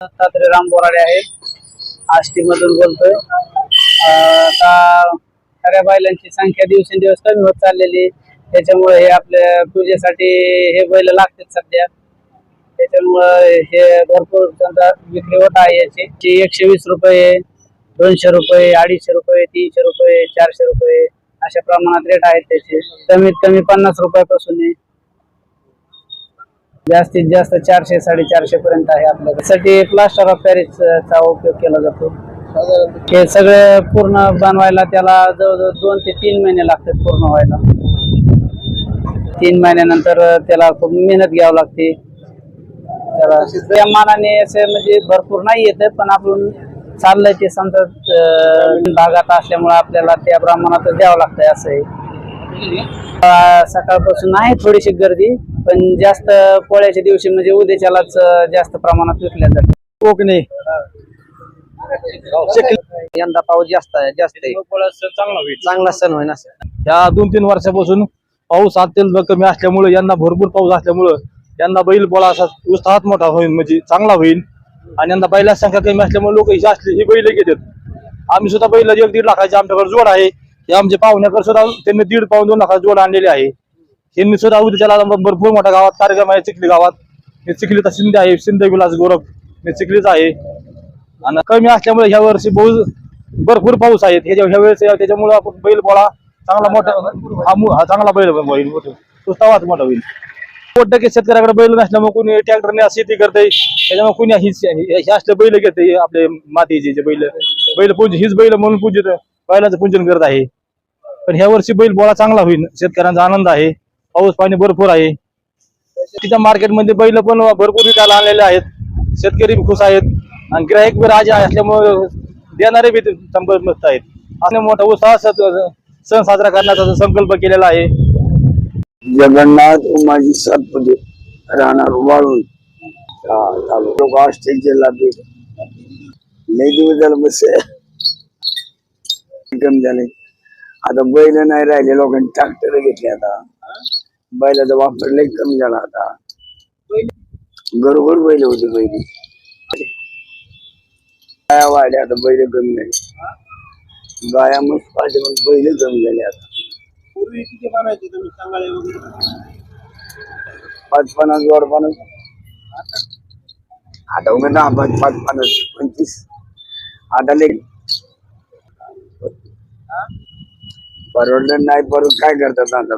दत्तात्रय राम बोराडे आहे आष्टी मधून बोलतोय आता खऱ्या बैलांची संख्या दिवसेंदिवस कमी होत चाललेली त्याच्यामुळे हे आपल्या पूजेसाठी हे बैल लागतात सध्या. त्याच्यामुळे हे भरपूर विक्री होत आहे याची. एकशे वीस रुपये दोनशे रुपये अडीचशे रुपये तीनशे रुपये चारशे रुपये अशा प्रमाणात रेट आहेत त्याचे. कमीत कमी पन्नास रुपयापासून आहे. जास्तीत जास्त चारशे साडेचारशे पर्यंत आहे आपल्याकडे. साठी प्लास्टर ऑफ पॅरिस चा उपयोग केला जातो. हे सगळे पूर्ण बनवायला त्याला जवळजवळ दोन ते तीन महिने लागतात पूर्ण व्हायला. तीन महिन्यानंतर त्याला खूप मेहनत घ्यावी लागते. त्याला त्या मानाने असे म्हणजे भरपूर नाही येत पण आपण चाललंय ते समजा भागात असल्यामुळे आपल्याला त्या प्रमाणात द्यावं लागतंय असं सकाळपासून आहे थोडीशी गर्दी. पण जास्त पोळ्याच्या दिवशी म्हणजे उद्याच्यालाच जास्त प्रमाणात विकल्या जाते कोकणी. यंदा पाऊस जास्त आहे जास्त आहे. चांगला होईल चांगला सण होईना ह्या दोन तीन वर्षापासून पाऊस अत्यंत कमी असल्यामुळे यांना भरपूर पाऊस असल्यामुळं यांना बैल बोला असा उत्साहात मोठा होईल म्हणजे चांगला होईल आणि यंदा बैलाची संख्या कमी असल्यामुळे लोक ही असली ही बैल घेतात. आम्ही सुद्धा बैल एक दीड लाखाची आमच्याकडे जोड आहे. हे आमचे पाहुण्याकडे सुद्धा त्यांनी दीड पाऊन दोन लाखाचा जोड आणलेले आहे. यांनी सुद्धा उद्याच्याला भरपूर मोठ्या गावात कार्यक्रम आहे चिखली गावात. हे चिखलीचा शिंदे आहे शिंदे विलास गोरख. हे चिखलीचा आहे. आणि कमी असल्यामुळे ह्या वर्षी बहु भरपूर पाऊस आहे. ह्याच्या ह्या वेळेस त्याच्यामुळे आपण बैल बोळा चांगला मोठा हा मु- हा चांगला बैल होईल मोठा सुस्तावाच मोठा होईल. शंभर टक्के शेतकऱ्याकडे बैल नसल्यामुळे कोणी ट्रॅक्टरने शेती करते. त्याच्यामुळे कोणी ही हे असले बैल घेते आपले मातीचे जे बैल. बैल पूज हीच बैल म्हणून पूजित बैलाचं पूजन करत आहे. पण ह्या वर्षी बैल बोळा चांगला होईल. शेतकऱ्यांचा आनंद आहे. पाऊस पाणी भरपूर आहे. तिच्या मार्केटमध्ये बैल पण भरपूर विकायला आणलेले आहेत. शेतकरी खुश आहेत. आणि ग्राहक बी राजा असल्यामुळे देणारे बी संपर्क मस्त आहेत. आणि मोठा उत्साह सण साजरा करण्याचा संकल्प केलेला आहे. जगन्नाथ उमाजी सातपुते राहणार वाळून. लोक असते जिल्हा बीड. लई दिवस झालं बस. कमी झाले. आता बैल नाही राहिले लोकांनी ट्रॅक्टर घेतले आता. बैलाचा वापर लई कमी झाला आता. घरोघर बैल होते बैल गाया वाढल्या आता बैल कमी झाले. गाया मस्त पाहिजे पण बैल कमी झाले आता. पाच पन्नास वर पन्नास आता उगा दहा पाच पाच पन्नास पंचवीस. आता ले परवडलं नाही परवड काय करतात आता?